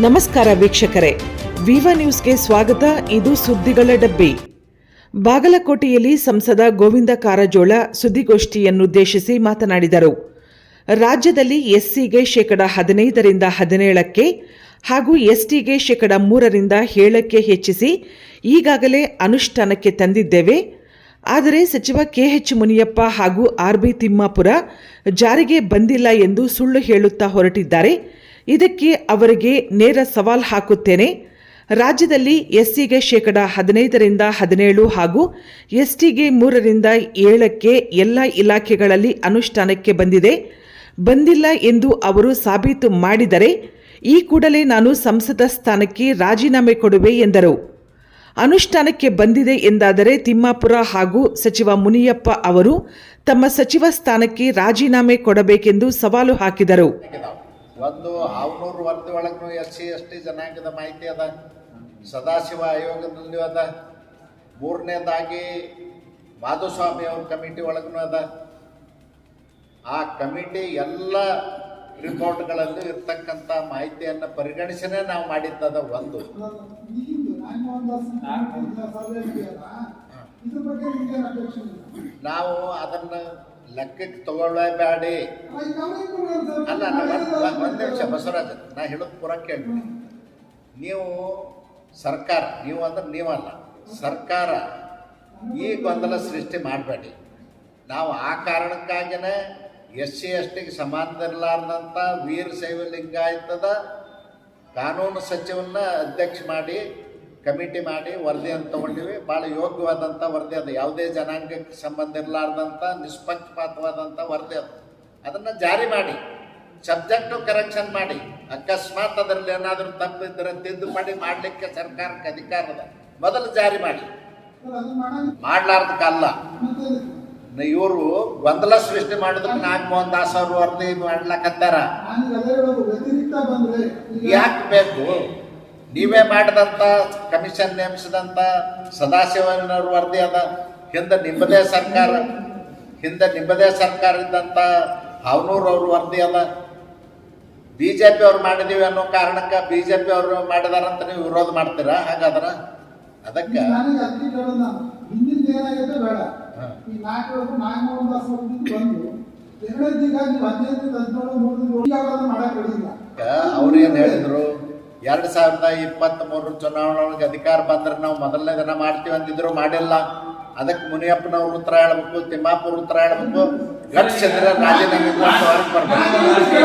ನಮಸ್ಕಾರ ವೀಕ್ಷಕರೇ. ವಿವಾ ನ್ಯೂಸ್ಗೆ ಸ್ವಾಗತ. ಇದು ಸುದ್ದಿಗಳ ಡಬ್ಬಿ. ಬಾಗಲಕೋಟೆಯಲ್ಲಿ ಸಂಸದ ಗೋವಿಂದ ಕಾರಜೋಳ ಸುದ್ದಿಗೋಷ್ಠಿಯನ್ನುದ್ದೇಶಿಸಿ ಮಾತನಾಡಿದರು. ರಾಜ್ಯದಲ್ಲಿ ಎಸ್ಸಿಗೆ ಶೇಕಡ ಹದಿನೈದರಿಂದ ಹದಿನೇಳಕ್ಕೆ ಹಾಗೂ ಎಸ್ಟಿಗೆ ಶೇಕಡ ಮೂರರಿಂದ ಏಳಕ್ಕೆ ಹೆಚ್ಚಿಸಿ ಈಗಾಗಲೇ ಅನುಷ್ಠಾನಕ್ಕೆ ತಂದಿದ್ದೇವೆ. ಆದರೆ ಸಚಿವ ಕೆಎಚ್ ಮುನಿಯಪ್ಪ ಹಾಗೂ ಆರ್ಬಿ ತಿಮ್ಮಾಪುರ ಜಾರಿಗೆ ಬಂದಿಲ್ಲ ಎಂದು ಸುಳ್ಳು ಹೇಳುತ್ತಾ ಹೊರಟಿದ್ದಾರೆ. ಇದಕ್ಕೆ ಅವರಿಗೆ ನೇರ ಸವಾಲ್ ಹಾಕುತ್ತೇನೆ. ರಾಜ್ಯದಲ್ಲಿ ಎಸ್ಸಿಗೆ ಶೇಕಡ ಹದಿನೈದರಿಂದ ಹದಿನೇಳು ಹಾಗೂ ಎಸ್ಟಿಗೆ ಮೂರರಿಂದ ಏಳಕ್ಕೆ ಎಲ್ಲ ಇಲಾಖೆಗಳಲ್ಲಿ ಅನುಷ್ಠಾನಕ್ಕೆ ಬಂದಿದೆ. ಬಂದಿಲ್ಲ ಎಂದು ಅವರು ಸಾಬೀತು ಮಾಡಿದರೆ ಈ ಕೂಡಲೇ ನಾನು ಸಂಸದ ಸ್ಥಾನಕ್ಕೆ ರಾಜೀನಾಮೆ ಕೊಡುವೆ ಎಂದರು. ಅನುಷ್ಠಾನಕ್ಕೆ ಬಂದಿದೆ ಎಂದಾದರೆ ತಿಮ್ಮಾಪುರ ಹಾಗೂ ಸಚಿವ ಮುನಿಯಪ್ಪ ಅವರು ತಮ್ಮ ಸಚಿವ ಸ್ಥಾನಕ್ಕೆ ರಾಜೀನಾಮೆ ಕೊಡಬೇಕೆಂದು ಸವಾಲು ಹಾಕಿದರು. ಒಂದು ಆವ್ನೂರು ವರದಿ ಒಳಗೂ ಎಸ್ ಸಿ ಎಸ್ ಟಿ ಜನಾಂಗದ ಮಾಹಿತಿ ಅದ. ಸದಾಶಿವ ಆಯೋಗದಲ್ಲಿ ಅದ. ಮೂರನೇದಾಗಿ ಮಾಧುಸ್ವಾಮಿ ಅವ್ರ ಕಮಿಟಿ ಒಳಗೂ ಅದ. ಆ ಕಮಿಟಿ ಎಲ್ಲ ರಿಪೋರ್ಟ್ಗಳಲ್ಲೂ ಇರ್ತಕ್ಕಂಥ ಮಾಹಿತಿಯನ್ನು ಪರಿಗಣಿಸಿನೇ ನಾವು ಮಾಡಿದ್ದದ ಒಂದು. ನಾವು ಅದನ್ನು ಲೆಕ್ಕಕ್ಕೆ ತಗೊಳ್ಳೇಬೇಡಿ ಅಲ್ಲ ಅಲ್ಲ ಒಂದು ನಿಮಿಷ ಬಸವರಾಜ್ ನಾ ಹೇಳೋದು ಪೂರ ಕೇಳ್ಬಿಡಿ. ನೀವು ಸರ್ಕಾರ ನೀವು ಅಂದ್ರೆ ನೀವಲ್ಲ ಸರ್ಕಾರ ಈ ಗೊಂದಲ ಸೃಷ್ಟಿ ಮಾಡಬೇಡಿ. ನಾವು ಆ ಕಾರಣಕ್ಕಾಗಿನೇ ಎಸ್ ಸಿ ಎಸ್ ಟಿಗೆ ವೀರ ವೀರಶೈವ ಲಿಂಗಾಯತದ ಕಾನೂನು ಸಚಿವನ್ನ ಅಧ್ಯಕ್ಷ ಮಾಡಿ ಕಮಿಟಿ ಮಾಡಿ ವರದಿಯನ್ನು ತಗೊಂಡಿವಿ. ಭಾಳ ಯೋಗ್ಯವಾದಂಥ ವರದಿ ಅದು. ಯಾವುದೇ ಜನಾಂಗಕ್ಕೆ ಸಂಬಂಧ ಇರಲಾರ್ದಂಥ ನಿಷ್ಪಕ್ಷಪಾತವಾದಂಥ ವರದಿ ಅದು. ಅದನ್ನು ಜಾರಿ ಮಾಡಿ ಸಬ್ಜೆಕ್ಟು ಕರೆಕ್ಷನ್ ಮಾಡಿ. ಅಕಸ್ಮಾತ್ ಅದರಲ್ಲಿ ಏನಾದರೂ ತಪ್ಪಿದ್ರೆ ತಿದ್ದುಪಡಿ ಮಾಡಲಿಕ್ಕೆ ಸರ್ಕಾರಕ್ಕೆ ಅಧಿಕಾರ ಅದ ಮೊದಲು ಜಾರಿ ಮಾಡಿ. ಮಾಡ್ಲಾರ್ದಕ್ಕಲ್ಲ. ಇವರು ಗೊಂದಲ ಸೃಷ್ಟಿ ಮಾಡೋದಕ್ಕೆ ನಾಗಮೋಹನ್ ದಾಸ್ ಅವರು ವರದಿ ಮಾಡ್ಲಾಕತ್ತಾರ. ಯಾಕೆ ಬೇಕು? ನೀವೇ ಮಾಡಿದಂಥ ಕಮಿಷನ್ ನೇಮಿಸಿದಂಥ ಸದಾಶಿವನವ್ರ ವರದಿ ಅದ. ಹಿಂದೆ ನಿಮ್ಮದೇ ಸರ್ಕಾರ ಹಿಂದೆ ನಿಮ್ಮದೇ ಸರ್ಕಾರ ಇದ್ದಂಥ ಅವ್ರ ವರದಿ ಅದ. ಬಿ ಜೆ ಪಿ ಅವ್ರು ಮಾಡಿದೀವಿ ಅನ್ನೋ ಕಾರಣಕ್ಕೆ ಬಿ ಜೆ ಪಿ ಅವರು ಮಾಡಿದಾರಂತ ನೀವು ವಿರೋಧ ಮಾಡ್ತೀರಾ? ಹಾಗಾದ್ರ ಅದಕ್ಕೆ ನನಗೆ ಅತಿ ಹೇಳೋದು ನಾನು ಹಿಂದಿನ ಬೇಡ. ಈ ನಾಲ್ಕು ನಾಗಮೋಹನ್ ದಾಸ್ ಅವ್ರದ್ದು ಬಂದು ಎರಡನೇದೀಗ ನೀವು ಹದಿನೈದು ಹದಿನೇಳು ಮೂರು ಯಾವ್ದಾದ್ರು ಮಾಡಕ್ ಬಿಡಿಲ್ಲ. ಅವ್ರು ಏನು ಹೇಳಿದ್ರು? ಎರಡ್ ಸಾವಿರದ ಇಪ್ಪತ್ತ್ ಮೂರು ಚುನಾವಣೆ ಒಳಗೆ ಅಧಿಕಾರ ಬಂದ್ರೆ ನಾವು ಮೊದಲನೇ ದಿನ ಮಾಡ್ತೀವಿ ಅಂತಿದ್ರು ಮಾಡಿಲ್ಲ. ಅದಕ್ಕೆ ಮುನಿಯಪ್ಪನವ್ರ ಉತ್ತರ ಹೇಳ್ಬೇಕು ತಿಮ್ಮಾಪುರ ಉತ್ತರ ಹೇಳ್ಬೇಕು. ರಾಜೀನಾಮೆ ಬರ್ಬೇಕು.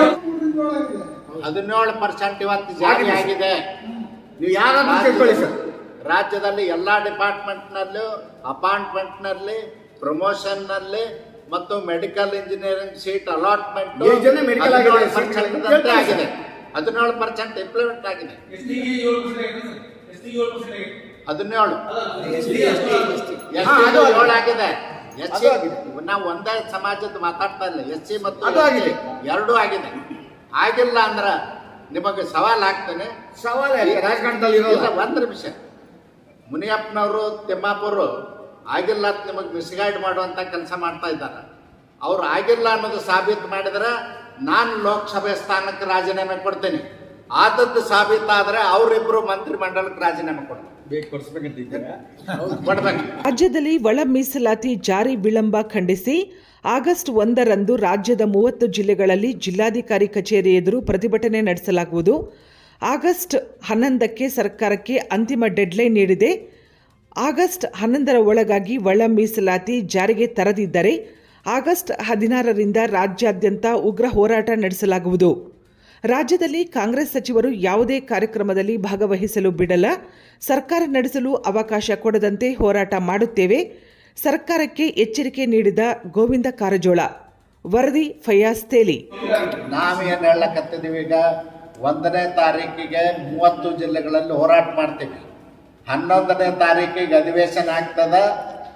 ಹದಿನೇಳು ಪರ್ಸೆಂಟ್ ಇವತ್ತು ಜಾರಿ ಆಗಿದೆ. ನೀವು ಸರ್? ರಾಜ್ಯದಲ್ಲಿ ಎಲ್ಲ ಡಿಪಾರ್ಟ್ಮೆಂಟ್ನಲ್ಲೂ ಅಪಾಯಿಂಟ್ಮೆಂಟ್ನಲ್ಲಿ ಪ್ರಮೋಷನ್ನಲ್ಲಿ ಮತ್ತು ಮೆಡಿಕಲ್ ಇಂಜಿನಿಯರಿಂಗ್ ಸೀಟ್ ಅಲಾಟ್ಮೆಂಟ್ ಆಗಿದೆ? ಹದಿನೇಳು. ಪರ್ಸೆಂಟ್ ಇಂಪ್ಲಿಮೆಂಟ್ ಆಗಿದೆ. ಹದಿನೇಳು ಅದು. ಏಳು ಆಗಿದೆ. S C. ನಾವು ಒಂದೇ ಸಮಾಜದ ಮಾತಾಡ್ತಾ ಇಲ್ಲ. ಎಸ್ ಸಿ ಮತ್ತು. ಎರಡೂ ಆಗಿದೆ. ಆಗಿಲ್ಲ ಅಂದ್ರೆ ನಿಮಗೆ ಸವಾಲ್ ಆಗ್ತಾನೆ. ಸವಾಲೇ ರಾಜಕಾರಣದಲ್ಲಿ ಒಂದು ನಿಮಿಷ. ಮುನಿಯಪ್ಪನವರು ತಿಮ್ಮಾಪುರು ಆಗಿಲ್ಲ ಅಂತ ನಿಮಗೆ ಮಿಸ್ಗೈಡ್ ಮಾಡುವಂತ ಕೆಲಸ ಮಾಡ್ತಾ ಇದ್ದಾರೆ. ಅವ್ರು ಆಗಿಲ್ಲ ಅನ್ನೋದು ಸಾಬೀತು ಮಾಡಿದ್ರೆ ನಾನು ಲೋಕಸಭೆ ಸ್ಥಾನಕ್ಕೆ ರಾಜೀನಾಮೆ ಕೊಡ್ತೇನೆ. ಆದದ್ದು ಸಾಬೀತಾದ್ರೆ ಅವರಿಬ್ರು ಮಂತ್ರಿ ಮಂಡಲಕ್ಕೆ ರಾಜೀನಾಮೆ ಕೊಡ್ಬೇಕು. ರಾಜ್ಯದಲ್ಲಿ ಒಳ ಮೀಸಲಾತಿ ಜಾರಿ ವಿಳಂಬ ಖಂಡಿಸಿ ಆಗಸ್ಟ್ ಒಂದರಂದು ರಾಜ್ಯದ ಮೂವತ್ತು ಜಿಲ್ಲೆಗಳಲ್ಲಿ ಜಿಲ್ಲಾಧಿಕಾರಿ ಕಚೇರಿ ಎದುರು ಪ್ರತಿಭಟನೆ ನಡೆಸಲಾಗುವುದು. ಆಗಸ್ಟ್ ಹನ್ನೊಂದಕ್ಕೆ ಸರ್ಕಾರಕ್ಕೆ ಅಂತಿಮ ಡೆಡ್ಲೈನ್ ನೀಡಿದೆ. ಆಗಸ್ಟ್ ಹನ್ನೊಂದರ ಒಳಗಾಗಿ ಒಳ ಮೀಸಲಾತಿ ಜಾರಿಗೆ ತರದಿದ್ದರೆ ಆಗಸ್ಟ್ ಹದಿನಾರರಿಂದ ರಾಜ್ಯಾದ್ಯಂತ ಉಗ್ರ ಹೋರಾಟ ನಡೆಸಲಾಗುವುದು. ರಾಜ್ಯದಲ್ಲಿ ಕಾಂಗ್ರೆಸ್ ಸಚಿವರು ಯಾವುದೇ ಕಾರ್ಯಕ್ರಮದಲ್ಲಿ ಭಾಗವಹಿಸಲು ಬಿಡಲ್ಲ. ಸರ್ಕಾರ ನಡೆಸಲು ಅವಕಾಶ ಕೊಡದಂತೆ ಹೋರಾಟ ಮಾಡುತ್ತೇವೆ. ಸರ್ಕಾರಕ್ಕೆ ಎಚ್ಚರಿಕೆ ನೀಡಿದ ಗೋವಿಂದ ಕಾರಜೋಳ. ವರದಿ ಫಯಾಸ್ ತೇಲಿ. ನಾವೇನು ಹೇಳಕತ್ತಿದ್ದೀವಿ ಈಗ ಒಂದನೇ ತಾರೀಕಿಗೆ ಮೂವತ್ತು ಜಿಲ್ಲೆಗಳಲ್ಲಿ ಹೋರಾಟ ಮಾಡ್ತೀವಿ. ಹನ್ನೊಂದನೇ ತಾರೀಕಿಗೆ ಅಧಿವೇಶನ ಆಗ್ತದ.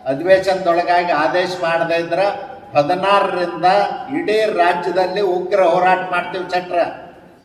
ಅಧಿವೇಶನದೊಳಗಾಗಿ ಆದೇಶ ಮಾಡದೇ ಇದ್ರೆ ಹದಿನಾರರಿಂದ ಇಡೀ ರಾಜ್ಯದಲ್ಲಿ ಉಗ್ರ ಹೋರಾಟ ಮಾಡ್ತೀವಿ ಚಟ್ರ.